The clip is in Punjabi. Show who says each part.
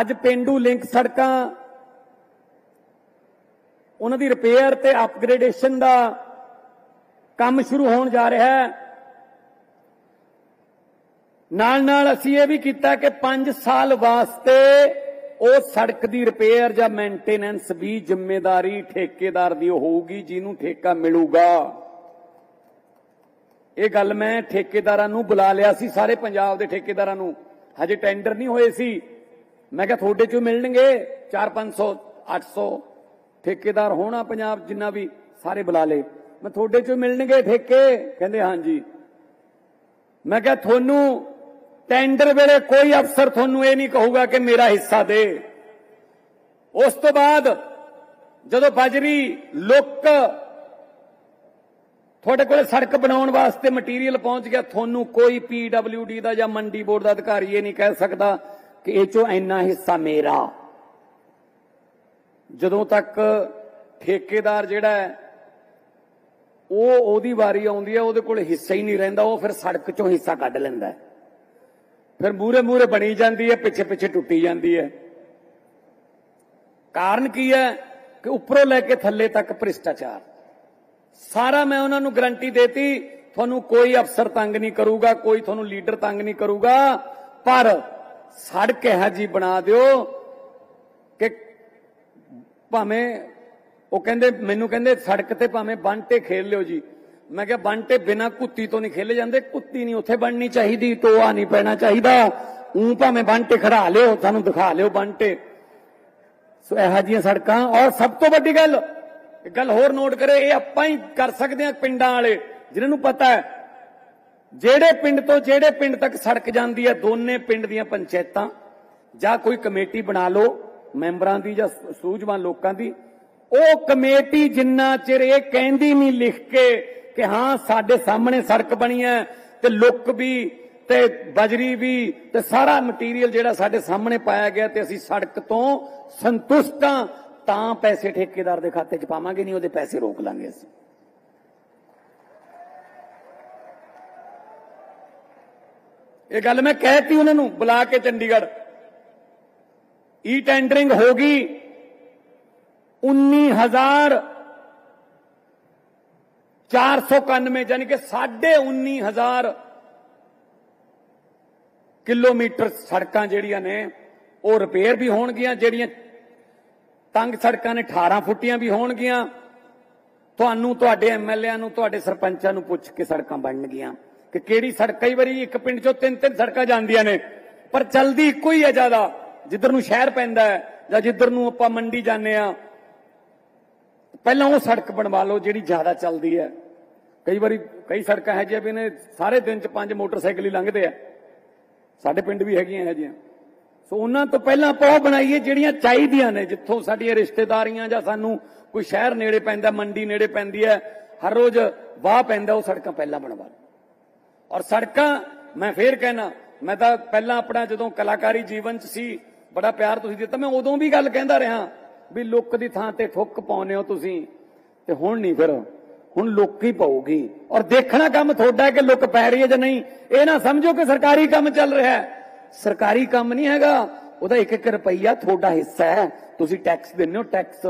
Speaker 1: ਅੱਜ ਪਿੰਡੂ ਲਿੰਕ ਸੜਕਾਂ, ਉਹਨਾਂ ਦੀ ਰਿਪੇਅਰ ਤੇ ਅਪਗ੍ਰੇਡੇਸ਼ਨ ਦਾ ਕੰਮ ਸ਼ੁਰੂ ਹੋਣ ਜਾ ਰਿਹਾ ਹੈ। ਨਾਲ ਨਾਲ ਅਸੀਂ ਇਹ ਵੀ ਕੀਤਾ ਕਿ 5 ਸਾਲ ਵਾਸਤੇ ਉਹ ਸੜਕ ਦੀ ਰਿਪੇਅਰ ਜਾਂ ਮੇਨਟੇਨੈਂਸ ਵੀ ਜ਼ਿੰਮੇਵਾਰੀ ਠੇਕੇਦਾਰ ਦੀ ਹੋਊਗੀ, ਜਿਹਨੂੰ ਠੇਕਾ ਮਿਲੂਗਾ। ਇਹ ਗੱਲ ਮੈਂ ਠੇਕੇਦਾਰਾਂ ਨੂੰ ਬੁਲਾ ਲਿਆ ਸੀ, ਸਾਰੇ ਪੰਜਾਬ ਦੇ ਠੇਕੇਦਾਰਾਂ ਨੂੰ। ਹਜੇ ਟੈਂਡਰ ਨਹੀਂ ਹੋਏ ਸੀ। ਮੈਂ ਕਿਹਾ ਤੁਹਾਡੇ ਚੋਂ ਮਿਲਣਗੇ 4-500 800 ਠੇਕੇਦਾਰ ਹੋਣਾ ਪੰਜਾਬ ਜਿੰਨਾ ਵੀ, ਸਾਰੇ ਬੁਲਾ ਲੇ ਮੈਂ ਤੁਹਾਡੇ ਚੋਂ ਮਿਲਣਗੇ ਠੇਕੇ, ਕਹਿੰਦੇ ਹਾਂਜੀ। ਮੈਂ ਕਿਹਾ ਤੁਹਾਨੂੰ ਟੈਂਡਰ ਵੇਲੇ ਕੋਈ ਅਫਸਰ ਤੁਹਾਨੂੰ ਇਹ ਨਹੀਂ ਕਹੂਗਾ ਕਿ ਮੇਰਾ ਹਿੱਸਾ ਦੇ। ਉਸ ਤੋਂ ਬਾਅਦ ਜਦੋਂ ਬਜਰੀ ਲੁੱਕ ਤੁਹਾਡੇ ਕੋਲ ਸੜਕ ਬਣਾਉਣ ਵਾਸਤੇ ਮਟੀਰੀਅਲ ਪਹੁੰਚ ਗਿਆ, ਤੁਹਾਨੂੰ ਕੋਈ ਪੀਡਬਲਯੂਡੀ ਦਾ ਜਾਂ ਮੰਡੀ ਬੋਰਡ ਦਾ ਅਧਿਕਾਰੀ ਇਹ ਨਹੀਂ ਕਹਿ ਸਕਦਾ ਕਿ ਇਹ ਚੋਂ ਇੰਨਾ ਹਿੱਸਾ ਮੇਰਾ। ਜਦੋਂ ਤੱਕ ਠੇਕੇਦਾਰ ਜਿਹੜਾ ਹੈ, ਉਹ ਉਹਦੀ ਵਾਰੀ ਆਉਂਦੀ ਹੈ, ਉਹਦੇ ਕੋਲ ਹਿੱਸਾ ਹੀ ਨਹੀਂ ਰਹਿੰਦਾ, ਉਹ ਫਿਰ ਸੜਕ ਚੋਂ ਹਿੱਸਾ ਕੱਢ ਲੈਂਦਾ ਫਿਰ ਮੂਰੇ ਮੂਰੇ ਬਣੀ ਜਾਂਦੀ ਹੈ, ਪਿੱਛੇ ਪਿੱਛੇ ਟੁੱਟੀ ਜਾਂਦੀ ਹੈ। ਕਾਰਨ ਕੀ ਹੈ ਕਿ ਉੱਪਰੋਂ ਲੈ ਕੇ ਥੱਲੇ ਤੱਕ ਭ੍ਰਿਸ਼ਟਾਚਾਰ। ਸਾਰਾ ਮੈਂ ਉਹਨਾਂ ਨੂੰ ਗਰੰਟੀ ਦੇਤੀ, ਤੁਹਾਨੂੰ ਕੋਈ ਅਫਸਰ ਤੰਗ ਨਹੀਂ ਕਰੂਗਾ, ਕੋਈ ਤੁਹਾਨੂੰ ਲੀਡਰ ਤੰਗ ਨਹੀਂ ਕਰੂਗਾ, ਪਰ ਸੜਕ ਇਹੋ ਜੀ ਬਣਾ ਦਿਓ ਕਿ ਭਾਵੇਂ ਉਹ ਕਹਿੰਦੇ, ਮੈਨੂੰ ਕਹਿੰਦੇ ਸੜਕ ਤੇ ਭਾਵੇਂ ਬੰਟੇ ਖੇਲ ਲਿਓ ਜੀ। ਮੈਂ ਕਿਹਾ ਬੰਟੇ ਬਿਨਾ ਕੁੱਤੀ ਤੋਂ ਨਹੀਂ ਖੇਲੇ ਜਾਂਦੇ, ਕੁੱਤੀ ਨਹੀਂ ਉੱਥੇ ਬਣਨੀ ਚਾਹੀਦੀ, ਟੋਆ ਨਹੀਂ ਪੈਣਾ ਚਾਹੀਦਾ। ਉਂ ਭਾਵੇਂ ਬੰਟੇ ਖੜਾ ਲਿਓ, ਸਾਨੂੰ ਦਿਖਾ ਲਿਓ ਬੰਟੇ ਸੋ ਇਹੋ ਜਿਹੀਆਂ ਸੜਕਾਂ, ਔਰ ਸਭ ਤੋਂ ਵੱਡੀ ਗੱਲ, ਇੱਕ ਗੱਲ ਹੋਰ ਨੋਟ ਕਰੇ, ਇਹ ਆਪਾਂ ਹੀ ਕਰ ਸਕਦੇ ਹਾਂ ਪਿੰਡਾਂ ਵਾਲੇ, ਜਿਨ੍ਹਾਂ ਨੂੰ ਪਤਾ ਹੈ ਜਿਹੜੇ ਪਿੰਡ ਤੋਂ ਜਿਹੜੇ ਪਿੰਡ ਤੱਕ ਸੜਕ ਜਾਂਦੀ ਹੈ, ਦੋਨੇ ਪਿੰਡ ਦੀਆਂ ਪੰਚਾਇਤਾਂ, ਜਾਂ ਕੋਈ ਕਮੇਟੀ ਬਣਾ ਲਓ, ਮੈਂਬਰਾਂ ਦੀ ਜਾਂ ਸੂਝਵਾਨ ਲੋਕਾਂ ਦੀ, ਉਹ ਕਮੇਟੀ ਜਿੰਨਾ ਚਿਰ ਇਹ ਕਹਿੰਦੀ ਨਹੀਂ ਲਿਖ ਕੇ ਕਿ ਹਾਂ, ਸਾਡੇ ਸਾਹਮਣੇ ਸੜਕ ਬਣੀ ਹੈ, ਤੇ ਲੁੱਕ ਵੀ, ਤੇ ਬਜਰੀ ਵੀ, ਤੇ ਸਾਰਾ ਮਟੀਰੀਅਲ ਜਿਹੜਾ ਸਾਡੇ ਸਾਹਮਣੇ ਪਾਇਆ ਗਿਆ ਤੇ ਅਸੀਂ ਸੜਕ ਤੋਂ ਸੰਤੁਸ਼ਟ ਹਾਂ, ਤਾਂ ਪੈਸੇ ਠੇਕੇਦਾਰ ਦੇ ਖਾਤੇ 'ਚ ਪਾਵਾਂਗੇ, ਨਹੀਂ ਉਹਦੇ ਪੈਸੇ ਰੋਕ ਲਾਂਗੇ ਅਸੀਂ। ਇਹ ਗੱਲ ਮੈਂ ਕਹਿਤੀ ਉਹਨਾਂ ਨੂੰ ਬੁਲਾ ਕੇ ਚੰਡੀਗੜ੍ਹ। ਈ ਟੈਂਡਰਿੰਗ ਹੋ ਗਈ। 19000 491 ਯਾਨੀ ਕਿ 19000 ਕਿਲੋਮੀਟਰ ਸੜਕਾਂ ਜਿਹੜੀਆਂ ਨੇ, ਉਹ ਰਿਪੇਅਰ ਵੀ ਹੋਣਗੀਆਂ, ਜਿਹੜੀਆਂ ਤੰਗ ਸੜਕਾਂ ਨੇ 18 ਫੁੱਟੀਆਂ ਵੀ ਹੋਣਗੀਆਂ। ਤੁਹਾਨੂੰ, ਤੁਹਾਡੇ ਐਮਐਲਏਆਂ ਨੂੰ, ਤੁਹਾਡੇ ਸਰਪੰਚਾਂ ਨੂੰ ਪੁੱਛ ਕੇ ਸੜਕਾਂ ਬਣਨਗੀਆਂ। ਕਿ ਕਿਹੜੀ ਸੜਕ, ਕਈ ਵਾਰੀ ਇੱਕ ਪਿੰਡ ਚੋਂ ਤਿੰਨ ਤਿੰਨ ਸੜਕਾਂ ਜਾਂਦੀਆਂ ਨੇ, ਪਰ ਚਲਦੀ ਇੱਕੋ ਹੀ ਹੈ ਜ਼ਿਆਦਾ। ਜਿੱਧਰ ਨੂੰ ਸ਼ਹਿਰ ਪੈਂਦਾ ਹੈ ਜਾਂ ਜਿੱਧਰ ਨੂੰ ਆਪਾਂ ਮੰਡੀ ਜਾਂਦੇ ਆ ਪਹਿਲਾਂ ਉਹ ਸੜਕ ਬਣਵਾ ਲਓ ਜਿਹੜੀ ਜ਼ਿਆਦਾ ਚੱਲਦੀ ਹੈ। ਕਈ ਵਾਰੀ ਕਈ ਸੜਕਾਂ ਹੈ ਵੀ ਨੇ, ਸਾਰੇ ਦਿਨ ਚ ਪੰਜ ਮੋਟਰਸਾਈਕਲ ਹੀ ਲੰਘਦੇ ਆ। ਸਾਡੇ ਪਿੰਡ ਵੀ ਹੈਗੀਆਂ ਇਹ ਜਿਹੀਆਂ। ਸੋ ਉਹਨਾਂ ਤੋਂ ਪਹਿਲਾਂ ਆਪਾਂ ਉਹ ਬਣਾਈਏ ਜਿਹੜੀਆਂ ਚਾਹੀਦੀਆਂ ਨੇ, ਜਿੱਥੋਂ ਸਾਡੀਆਂ ਰਿਸ਼ਤੇਦਾਰੀਆਂ ਜਾਂ ਸਾਨੂੰ ਕੋਈ ਸ਼ਹਿਰ ਨੇੜੇ ਪੈਂਦਾ, ਮੰਡੀ ਨੇੜੇ ਪੈਂਦੀ ਹੈ, ਹਰ ਰੋਜ਼ ਵਾਹ ਪੈਂਦਾ ਉਹ ਸੜਕਾਂ ਪਹਿਲਾਂ ਬਣਵਾ ਲਓ। ਔਰ ਸੜਕਾਂ, ਮੈਂ ਫੇਰ ਕਹਿਣਾ, ਮੈਂ ਤਾਂ ਪਹਿਲਾਂ ਆਪਣਾ ਜਦੋਂ ਕਲਾਕਾਰੀ ਜੀਵਨ ਚ ਸੀ, ਬੜਾ ਪਿਆਰ ਤੁਸੀਂ ਦਿੱਤਾ, ਮੈਂ ਉਦੋਂ ਵੀ ਗੱਲ ਕਹਿੰਦਾ ਰਿਹਾ ਵੀ ਲੁੱਕ ਦੀ ਥਾਂ ਤੇ ਠੁੱਕ ਪਾਉਨੇ ਹੋ ਤੁਸੀਂ, ਤੇ ਹੁਣ ਨਹੀਂ ਫਿਰ, ਹੁਣ ਲੁੱਕ ਹੀ ਪਾਉਗੀ ਔਰ ਦੇਖਣਾ ਕੰਮ ਤੁਹਾਡਾ ਕਿ ਲੁੱਕ ਪੈ ਰਹੀ ਹੈ ਜਾਂ ਨਹੀਂ, ਇਹ ਨਾ ਸਮਝੋ ਕਿ ਸਰਕਾਰੀ ਕੰਮ ਚੱਲ ਰਿਹਾ ਹੈ। ਸਰਕਾਰੀ ਕੰਮ ਨਹੀਂ ਹੈਗਾ, ਉਹਦਾ ਇੱਕ ਇੱਕ ਰੁਪਈਆ ਤੁਹਾਡਾ ਹਿੱਸਾ ਹੈ, ਤੁਸੀਂ ਟੈਕਸ ਦਿੰਦੇ ਹੋ ਟੈਕਸ